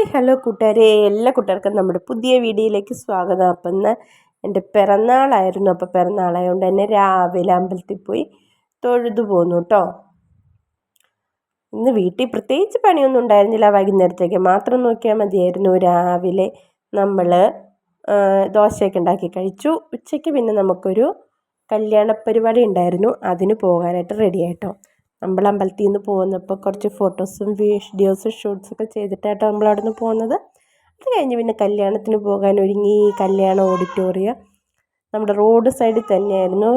Hi hello കൂട്ടുകാരെ. എല്ലാ കൂട്ടുകാർക്കും നമ്മുടെ പുതിയ വീഡിയോയിലേക്ക് സ്വാഗതം. അപ്പം ഇന്ന് എന്റെ പിറന്നാളായിരുന്നു. അപ്പോൾ പിറന്നാളായതുകൊണ്ട് തന്നെ രാവിലെ അമ്പലത്തിൽ പോയി തൊഴുതു പോന്നു കേട്ടോ ഇന്ന് വീട്ടിൽ പ്രത്യേകിച്ച് പണിയൊന്നും ഉണ്ടായിരുന്നില്ല. വൈകുന്നേരത്തേക്ക് മാത്രം നോക്കിയാൽ മതിയായിരുന്നു. രാവിലെ നമ്മൾ ദോശയൊക്കെ ഉണ്ടാക്കി കഴിച്ചു. ഉച്ചയ്ക്ക് പിന്നെ നമുക്കൊരു കല്യാണ പരിപാടി ഉണ്ടായിരുന്നു. അതിന് പോകാനായിട്ട് റെഡി ആയിട്ടോ നമ്മൾ അമ്പലത്തിൽ നിന്ന് പോകുന്നപ്പോൾ കുറച്ച് ഫോട്ടോസും വീഡിയോസും ഷൂട്ട്സൊക്കെ ചെയ്തിട്ടായിട്ടോ നമ്മൾ അവിടെ നിന്ന് പോകുന്നത്. അത് കഴിഞ്ഞ് പിന്നെ കല്യാണത്തിന് പോകാൻ ഒരുങ്ങി. കല്യാണ ഓഡിറ്റോറിയം നമ്മുടെ റോഡ് സൈഡിൽ തന്നെയായിരുന്നു.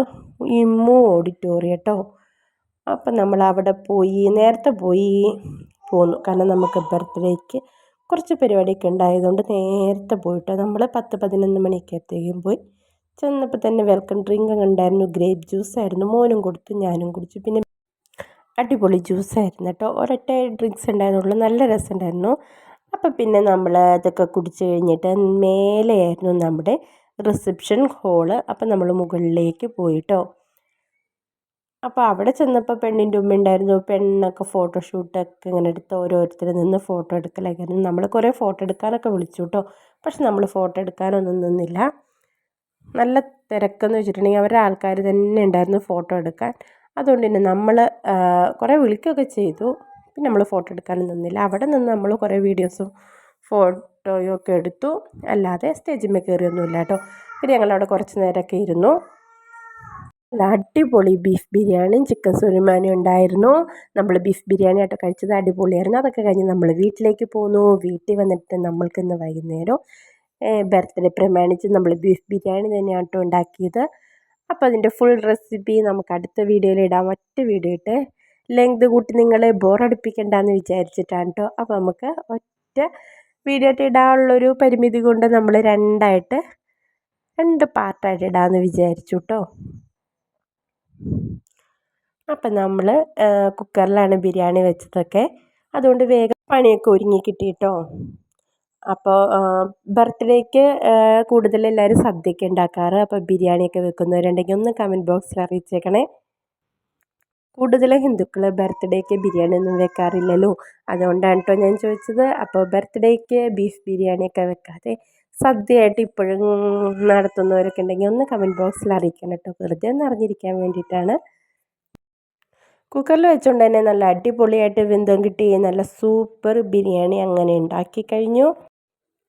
ഇമ്മു ഓഡിറ്റോറിയം കേട്ടോ അപ്പം നമ്മൾ അവിടെ പോയി നേരത്തെ പോയി പോന്നു. കാരണം നമുക്ക് ബർത്ത്ഡേക്ക് കുറച്ച് പരിപാടിയൊക്കെ ഉണ്ടായതുകൊണ്ട് നേരത്തെ പോയിട്ടോ നമ്മൾ പത്ത് പതിനൊന്ന് മണിയൊക്കെ പോയി. ചെന്നപ്പോൾ തന്നെ വെൽക്കം ഡ്രിങ്ക് ഉണ്ടായിരുന്നു. ഗ്രേപ്പ് ജ്യൂസ് ആയിരുന്നു. മോനും കൊടുത്തു ഞാനും കുടിച്ചു. പിന്നെ അടിപൊളി ജ്യൂസായിരുന്നു കേട്ടോ. ഒരൊറ്റ ഡ്രിങ്ക്സ് ഉണ്ടായിരുന്നുള്ളൂ. നല്ല രസമുണ്ടായിരുന്നു. അപ്പോൾ പിന്നെ നമ്മൾ അതൊക്കെ കുടിച്ച് കഴിഞ്ഞിട്ട് മേലെയായിരുന്നു നമ്മുടെ റിസപ്ഷൻ ഹോൾ അപ്പോൾ നമ്മൾ മുകളിലേക്ക് പോയിട്ടോ. അപ്പോൾ അവിടെ ചെന്നപ്പോൾ പെണ്ണിന്റെ ഉമ്മ ഉണ്ടായിരുന്നു. പെണ്ണൊക്കെ ഫോട്ടോഷൂട്ടൊക്കെ ഇങ്ങനെ എടുത്ത് ഓരോരുത്തർ നിന്ന് ഫോട്ടോ എടുക്കലായിരുന്നു നമ്മൾ കുറേ ഫോട്ടോ എടുക്കാനൊക്കെ വിളിച്ചു കേട്ടോ. പക്ഷെ നമ്മൾ ഫോട്ടോ എടുക്കാനൊന്നും നിന്നില്ല. നല്ല തിരക്കെന്ന് വെച്ചിട്ടുണ്ടെങ്കിൽ അവരുടെ ആൾക്കാർ തന്നെ ഉണ്ടായിരുന്നു ഫോട്ടോ എടുക്കാൻ. അതുകൊണ്ട് തന്നെ നമ്മൾ കുറേ വിളിക്കുകയൊക്കെ ചെയ്തു. പിന്നെ നമ്മൾ ഫോട്ടോ എടുക്കാനും നിന്നില്ല. അവിടെ നിന്ന് നമ്മൾ കുറേ വീഡിയോസും ഫോട്ടോയും ഒക്കെ എടുത്തു. അല്ലാതെ സ്റ്റേജിന്മേൽ കയറിയൊന്നുമില്ല കേട്ടോ. പിന്നെ ഞങ്ങളവിടെ കുറച്ച് നേരമൊക്കെ ഇരുന്നു. അടിപൊളി ബീഫ് ബിരിയാണിയും ചിക്കൻ സുരുമാനും ഉണ്ടായിരുന്നു. നമ്മൾ ബീഫ് ബിരിയാണി ആയിട്ട് കഴിച്ചത് അടിപൊളിയായിരുന്നു. അതൊക്കെ കഴിഞ്ഞ് നമ്മൾ വീട്ടിലേക്ക് പോന്നു. വീട്ടിൽ വന്നിട്ട് നമ്മൾക്കിന്ന് വൈകുന്നേരം ബർത്ത്ഡേ പ്രമാണിച്ച് നമ്മൾ ബീഫ് ബിരിയാണി തന്നെയാണ് കേട്ടോ ഉണ്ടാക്കിയത്. അപ്പോൾ അതിന്റെ ഫുൾ റെസിപ്പി നമുക്ക് അടുത്ത വീഡിയോയിൽ ഇടാം. ഒറ്റ വീഡിയോ ഇട്ട് ലെങ്ത് കൂട്ടി നിങ്ങളെ ബോറടിപ്പിക്കണ്ടെന്ന് വിചാരിച്ചിട്ടാണ് കേട്ടോ അപ്പോൾ നമുക്ക് ഒറ്റ വീഡിയോ ആയിട്ട് ഇടാനുള്ളൊരു പരിമിതി കൊണ്ട് നമ്മൾ രണ്ടായിട്ട് രണ്ട് പാർട്ടായിട്ട് ഇടാമെന്ന് വിചാരിച്ചു കേട്ടോ അപ്പം നമ്മൾ കുക്കറിലാണ് ബിരിയാണി വെച്ചതൊക്കെ. അതുകൊണ്ട് വേഗം പണിയൊക്കെ ഒരുങ്ങി കിട്ടി കേട്ടോ അപ്പോൾ ബർത്ത്ഡേക്ക് കൂടുതൽ എല്ലാവരും സദ്യയൊക്കെ ഉണ്ടാക്കാറ്. അപ്പോൾ ബിരിയാണിയൊക്കെ വെക്കുന്നവരുണ്ടെങ്കിൽ ഒന്ന് കമന്റ് ബോക്സിൽ അറിയിച്ചേക്കണേ. കൂടുതലും ഹിന്ദുക്കൾ ബർത്ത്ഡേക്ക് ബിരിയാണി ഒന്നും വെക്കാറില്ലല്ലോ. അതുകൊണ്ടാണ് കേട്ടോ ഞാൻ ചോദിച്ചത്. അപ്പോൾ ബർത്ത്ഡേക്ക് ബീഫ് ബിരിയാണിയൊക്കെ വെക്കാതെ സദ്യയായിട്ട് ഇപ്പോഴും നടത്തുന്നവരൊക്കെ ഉണ്ടെങ്കിൽ ഒന്ന് കമന്റ് ബോക്സിൽ അറിയിക്കണം കേട്ടോ വെറുതെ ഒന്ന് അറിഞ്ഞിരിക്കാൻ വേണ്ടിയിട്ടാണ്. കുക്കറിൽ വെച്ചുകൊണ്ട് തന്നെ നല്ല അടിപൊളിയായിട്ട് വിന്തം കിട്ടി. നല്ല സൂപ്പർ ബിരിയാണി അങ്ങനെ ഉണ്ടാക്കി കഴിഞ്ഞു.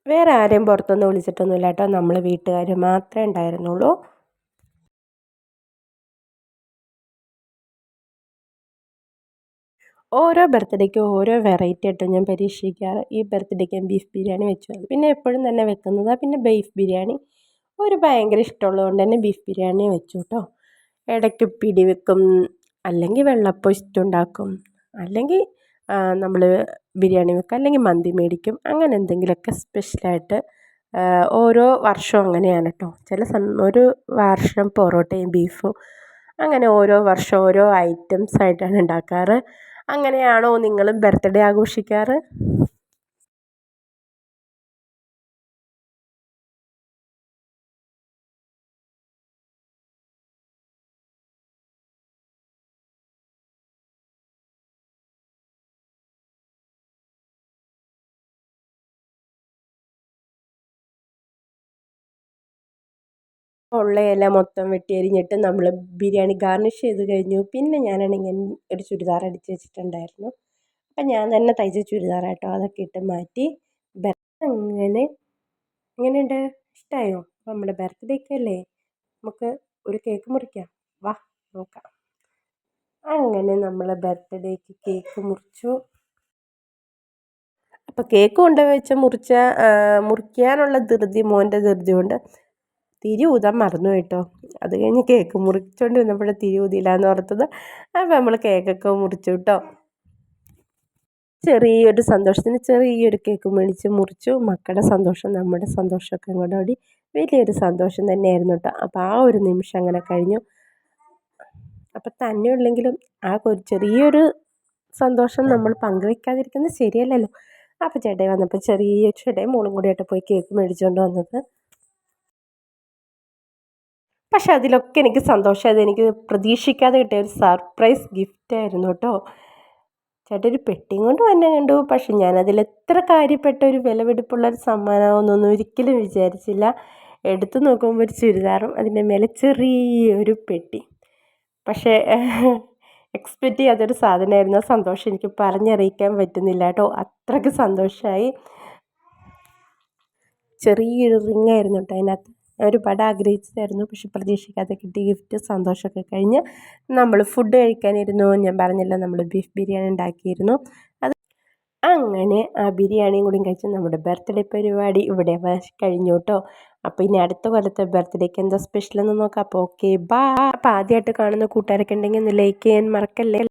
വേറെ ആരെയും പുറത്തൊന്നും വിളിച്ചിട്ടൊന്നുമില്ല കേട്ടോ. നമ്മൾ വീട്ടുകാർ മാത്രമേ ഉണ്ടായിരുന്നുള്ളൂ. ഓരോ ബർത്ത്ഡേക്കും ഓരോ വെറൈറ്റി ആയിട്ട് ഞാൻ പരീക്ഷിക്കാറ്. ഈ ബർത്ത്ഡേക്ക് ഞാൻ ബീഫ് ബിരിയാണി വെച്ചു പിന്നെ എപ്പോഴും തന്നെ വെക്കുന്നതാണ് പിന്നെ ബീഫ് ബിരിയാണി. ഒരു ഭയങ്കര ഇഷ്ടമുള്ളതുകൊണ്ട് തന്നെ ബീഫ് ബിരിയാണി വെച്ചു കേട്ടോ. ഇടയ്ക്ക് പിടി വെക്കും അല്ലെങ്കിൽ വെള്ളപ്പം ഇഷ്ടമുണ്ടാക്കും. അല്ലെങ്കിൽ നമ്മൾ ബിരിയാണി വെക്കുക അല്ലെങ്കിൽ മന്തി മേടിക്കും. അങ്ങനെ എന്തെങ്കിലുമൊക്കെ സ്പെഷ്യലായിട്ട് ഓരോ വർഷവും അങ്ങനെയാണ് കേട്ടോ ചില ഒരു വർഷം പൊറോട്ടയും ബീഫും അങ്ങനെ ഓരോ വർഷം ഓരോ ഐറ്റംസ് ആയിട്ടാണ് ഉണ്ടാക്കാറ്. അങ്ങനെയാണോ നിങ്ങളും ബർത്ത്ഡേ ആഘോഷിക്കാറ്? ഉള്ള ഇല മൊത്തം വെട്ടി അരിഞ്ഞിട്ട് നമ്മൾ ബിരിയാണി ഗാർണിഷ് ചെയ്ത് കഴിഞ്ഞു. പിന്നെ ഞാനാണെങ്കിൽ ഒരു ചുരിദാർ അടിച്ച് വെച്ചിട്ടുണ്ടായിരുന്നു. അപ്പം ഞാൻ തന്നെ തയ്ച്ച ചുരിദാറാട്ടോ അതൊക്കെ ഇട്ട് മാറ്റി. അങ്ങനെ എങ്ങനെയുണ്ട്? ഇഷ്ടമായോ നമ്മുടെ ബർത്ത്ഡേക്ക് അല്ലേ? നമുക്ക് ഒരു കേക്ക് മുറിക്കാം. വാ നോക്കാം. അങ്ങനെ നമ്മൾ ബർത്ത്ഡേക്ക് കേക്ക് മുറിച്ചു. അപ്പോൾ കേക്ക് വെച്ച മുറിച്ച മുറിക്കാനുള്ള ധൃതി മോന്റെ ധൃതി കൊണ്ട് തിരി ഊതാൻ മറന്നു കേട്ടോ. അത് കഴിഞ്ഞ് കേക്ക് മുറിച്ചുകൊണ്ട് വന്നപ്പോഴേ തിരി ഊതിയില്ല എന്ന് ഓർത്തത്. അപ്പോൾ നമ്മൾ കേക്കൊക്കെ മുറിച്ചു കേട്ടോ. ചെറിയൊരു സന്തോഷത്തിന് ചെറിയൊരു കേക്ക് മേടിച്ച് മുറിച്ചു. മക്കളുടെ സന്തോഷം നമ്മുടെ സന്തോഷമൊക്കെ കൂടി വലിയൊരു സന്തോഷം തന്നെയായിരുന്നു കേട്ടോ. അപ്പോൾ ആ ഒരു നിമിഷം അങ്ങനെ കഴിഞ്ഞു. അപ്പം തന്നെ ഉള്ളെങ്കിലും ആ ഒരു ചെറിയൊരു സന്തോഷം നമ്മൾ പങ്കുവെക്കാതിരിക്കുന്നത് ശരിയല്ലല്ലോ. അപ്പോൾ ചേട്ടായി വന്നപ്പോൾ ചെറിയ ചേട്ടായി മോളും കൂടിയായിട്ട് പോയി കേക്ക് മേടിച്ചുകൊണ്ട് വന്നത്. പക്ഷെ അതിലൊക്കെ എനിക്ക് സന്തോഷമായത് എനിക്ക് പ്രതീക്ഷിക്കാതെ കിട്ടിയ ഒരു സർപ്രൈസ് ഗിഫ്റ്റ് ആയിരുന്നു കേട്ടോ. ചേട്ടൻ ഒരു പെട്ടിയും കൊണ്ട് തന്നെ കണ്ടു. പക്ഷെ ഞാനതിൽ എത്ര കാര്യപ്പെട്ട ഒരു വിലപിടിപ്പുള്ള ഒരു ഒരിക്കലും വിചാരിച്ചില്ല. എടുത്തു നോക്കുമ്പോൾ ഒരു ചുരിദാറും അതിന്റെ മേലെ ചെറിയൊരു പെട്ടി. പക്ഷേ എക്സ്പെക്റ്റ് ചെയ്യാത്തൊരു സാധനമായിരുന്നു. ആ സന്തോഷം എനിക്ക് പറഞ്ഞറിയിക്കാൻ പറ്റുന്നില്ല കേട്ടോ. അത്രയ്ക്ക് സന്തോഷമായി ചെറിയൊരു റിങ് ആയിരുന്നു കേട്ടോ അതിനകത്ത്. ഒരുപാട് ആഗ്രഹിച്ചതായിരുന്നു. പക്ഷെ പ്രതീക്ഷിക്കാതെ കിട്ടിയ ഗിഫ്റ്റ് സന്തോഷമൊക്കെ കഴിഞ്ഞ് നമ്മൾ ഫുഡ് കഴിക്കാനിരുന്നു. ഞാൻ പറഞ്ഞില്ല നമ്മൾ ബീഫ് ബിരിയാണി ഉണ്ടാക്കിയിരുന്നു. അത് അങ്ങനെ ആ ബിരിയാണിയും കൂടി കഴിച്ച് നമ്മുടെ ബർത്ത്ഡേ പരിപാടി ഇവിടെ കഴിഞ്ഞു കേട്ടോ. അപ്പോൾ ഇനി അടുത്ത കൊല്ലത്തെ ബർത്ത്ഡേക്ക് എന്താ സ്പെഷ്യൽ എന്ന് നോക്കാം. അപ്പോൾ ഓക്കെ ബാ അപ്പോൾ ആദ്യമായിട്ട് കാണുന്ന കൂട്ടുകാരൊക്കെ ഉണ്ടെങ്കിൽ ഒന്ന് ലൈക്ക് ചെയ്യാൻ മറക്കല്ലേ?